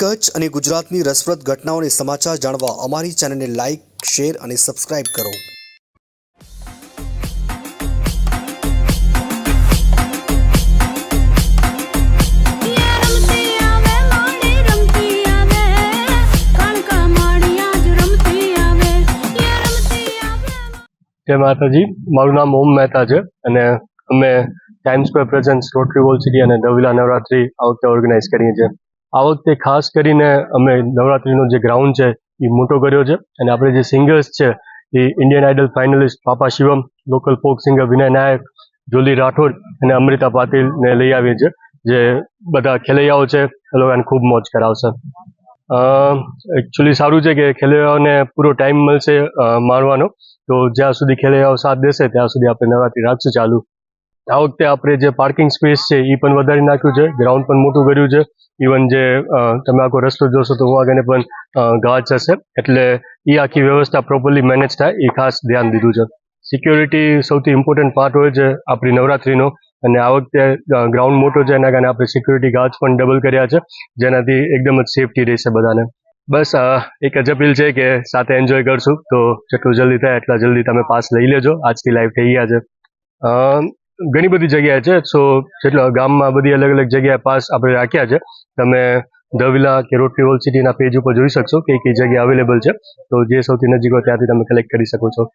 કચ્છ અને ગુજરાતની રસપ્રદ ઘટનાઓને સમાચાર જાણવા અમારી ચેનલને લાઇક શેર અને સબસ્ક્રાઇબ કરો. જય માતાજી. મારું નામ ઓમ મહેતા છે અને અમે Time Square presents Rotary Wall City અને દવિલા નવરાત્રી આ વખતે ઓર્ગેનાઇઝ કરીએ છીએ. આ વખતે ખાસ કરીને અમે નવરાત્રીનો જે ગ્રાઉન્ડ છે, એ મોટો કર્યો છે. અને આપણે જે સિંગર્સ છે, એ ઇન્ડિયન આઇડલ ફાઇનલિસ્ટ પાપા Shivam local folk singer Vinay Nayak Jolly Rathod અને અમૃતા પાટીલને લઈ આવીએ છીએ, જે બધા ખેલૈયાઓ છે, એ લોકોને ખૂબ મોજ કરાવશે. એકચ્યુઅલી સારું છે કે ખેલૈયાઓને પૂરો ટાઈમ મળશે માણવાનો. તો જ્યાં સુધી ખેલૈયાઓ સાથ દેશે, ત્યાં સુધી આપણે નવરાત્રી રાખશું ચાલુ આ વખતે આપણે જે પાર્કિંગ સ્પેસ છે એ પણ વધારી નાખ્યું છે. ગ્રાઉન્ડ પણ મોટું કર્યું છે. ઇવન જે તમે આખો રસ્તો જોશો તો આગળ પણ ઘાસ હશે એટલે એ આખી વ્યવસ્થા પ્રોપરલી મેનેજ થાય એ ખાસ ધ્યાન દીધું છે. સિક્યોરિટી સૌથી ઇમ્પોર્ટન્ટ પાર્ટ હોય છે આપણી નવરાત્રીનો. અને આ વખતે ગ્રાઉન્ડ મોટો છે, એના કારણે આપણે સિક્યોરિટી ગાર્ડ્સ પણ ડબલ કર્યા છે. જેનાથી એકદમ જ સેફટી રહેશે બધાને. બસ એક જ અપીલ છે કે સાથે એન્જોય કરશું. તો જેટલું જલ્દી થાય એટલા જલ્દી તમે પાસ લઈ લેજો. આજથી લાઈવ થઈ ગયા છે. ઘણી બધી જગ્યાએ છે. સો જેટલા ગામમાં બધી અલગ અલગ જગ્યાએ પાસ આપણે રાખ્યા છે. તમે દવિલા કે રોટલી હોલ સિટીના પેજ ઉપર જોઈ શકશો કે કઈ જગ્યા અવેલેબલ છે. તો જે સૌથી નજીક હોય ત્યાંથી તમે કલેક્ટ કરી શકો છો.